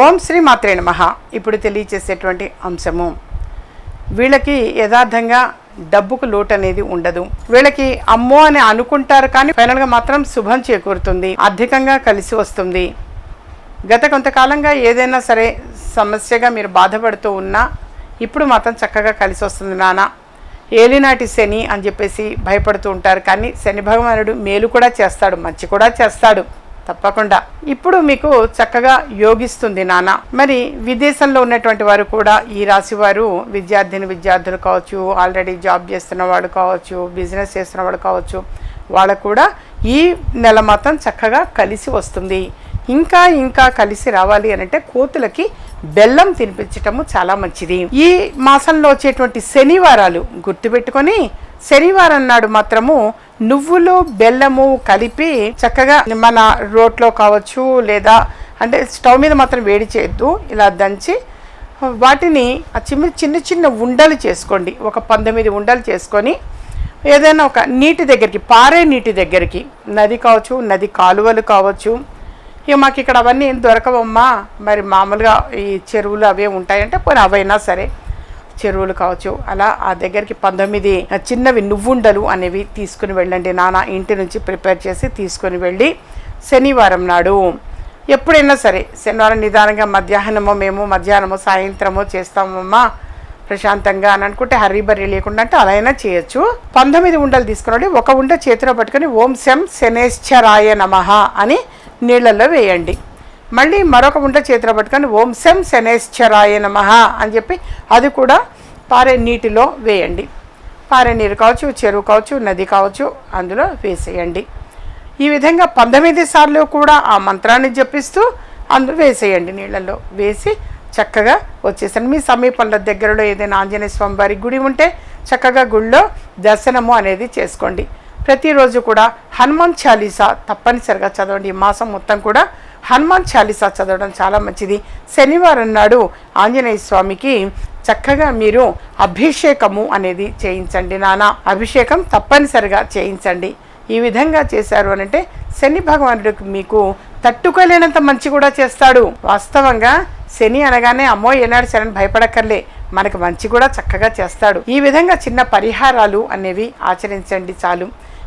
ఓం శ్రీ మాత్రే నమ. ఇప్పుడు తెలియచేసేటువంటి అంశము. వీళ్ళకి యథార్థంగా డబ్బుకు లోటు అనేది ఉండదు. వీళ్ళకి అమ్మో అని అనుకుంటారు కానీ ఫైనల్గా మాత్రం శుభం చేకూరుతుంది. ఆర్థికంగా కలిసి వస్తుంది. గత కొంతకాలంగా ఏదైనా సరే సమస్యగా మీరు బాధపడుతూ ఉన్నా ఇప్పుడు మాత్రం చక్కగా కలిసి వస్తుంది నాన్న ఏలినాటి శని అని చెప్పేసి భయపడుతూ ఉంటారు కానీ శని భగవానుడు మేలు కూడా చేస్తాడు మంచి కూడా చేస్తాడు. తప్పకుండా. ఇప్పుడు మీకు చక్కగా యోగిస్తుంది నాన్న. మరి విదేశంలో ఉన్నటువంటి వారు కూడా ఈ రాశి వారు విద్యార్థిని విద్యార్థులు కావచ్చు ఆల్రెడీ జాబ్ చేస్తున్న వాడు కావచ్చు బిజినెస్ చేస్తున్న వాడు కావచ్చు వాళ్ళకు కూడా ఈ నెల మాత్రం చక్కగా కలిసి వస్తుంది. ఇంకా ఇంకా కలిసి రావాలి అని అంటే కోతులకి బెల్లం తినిపించటము చాలా మంచిది. ఈ మాసంలో వచ్చేటువంటి శనివారాలు గుర్తుపెట్టుకొని శనివారం నాడు మాత్రము నువ్వులు బెల్లము కలిపి చక్కగా మన రోట్లో కావచ్చు లేదా అంటే స్టవ్ మీద మాత్రం వేడి చేయొద్దు. ఇలా దంచి వాటిని ఆ చిన్న చిన్న చిన్న ఉండలు చేసుకోండి. ఒక పంతొమ్మిది ఉండలు చేసుకొని ఏదైనా ఒక నీటి దగ్గరికి పారే నీటి దగ్గరికి నది కావచ్చు నది కాలువలు కావచ్చు ఇక మాకు ఇక్కడ అవన్నీ ఏం దొరకవమ్మా. మరి మామూలుగా ఈ చెరువులు అవే ఉంటాయంటే పోనీ అవైనా సరే. చెరువులు కావచ్చు అలా ఆ దగ్గరికి పంతొమ్మిది చిన్నవి నువ్వుండలు అనేవి తీసుకుని వెళ్ళండి. నాన్న ఇంటి నుంచి ప్రిపేర్ చేసి తీసుకుని వెళ్ళి శనివారం నాడు ఎప్పుడైనా సరే శనివారం నిదానంగా మధ్యాహ్నమో మేము మధ్యాహ్నమో సాయంత్రమో చేస్తామమ్మా. ప్రశాంతంగా అని అనుకుంటే హర్రీ బర్రీ లేకుండా అంటే అలా అయినా చేయొచ్చు. పంతొమ్మిది ఉండలు తీసుకుని ఒక ఉండ చేతిలో పట్టుకొని ఓం శం శనేశ్వరాయ నమః అని నీళ్ళల్లో వేయండి. మళ్ళీ మరొక ఉండ చేతిలో పట్టుకొని ఓం శం శనేశ్వరాయ నమ అని చెప్పి అది కూడా పారే నీటిలో వేయండి. పారే నీరు కావచ్చు చెరువు కావచ్చు నది కావచ్చు అందులో వేసేయండి. ఈ విధంగా పంతొమ్మిది సార్లు కూడా ఆ మంత్రాన్ని జపిస్తూ అందులో వేసేయండి నీళ్ళల్లో. వేసి చక్కగా వచ్చేసాను మీ సమీపంలో దగ్గరలో ఏదైనా ఆంజనేయ స్వామి వారి గుడి ఉంటే చక్కగా గుళ్ళో దర్శనము అనేది చేసుకోండి. ప్రతిరోజు కూడా హనుమాన్ చాలీసా తప్పనిసరిగా చదవండి. ఈ మాసం మొత్తం కూడా హనుమాన్ చాలీసా చదవడం చాలా మంచిది. శనివారం నాడు ఆంజనేయ స్వామికి చక్కగా మీరు అభిషేకము అనేది చేయించండి నాన్న అభిషేకం తప్పనిసరిగా చేయించండి. ఈ విధంగా చేశారు అని అంటే శని భగవానుడికి మీకు తట్టుకోలేనంత మంచి కూడా చేస్తాడు. వాస్తవంగా శని అనగానే అమ్మో ఏనాడు శని భయపడక్కర్లే మనకు మంచి కూడా చక్కగా చేస్తాడు. ఈ విధంగా చిన్న పరిహారాలు అనేవి ఆచరించండి చాలు.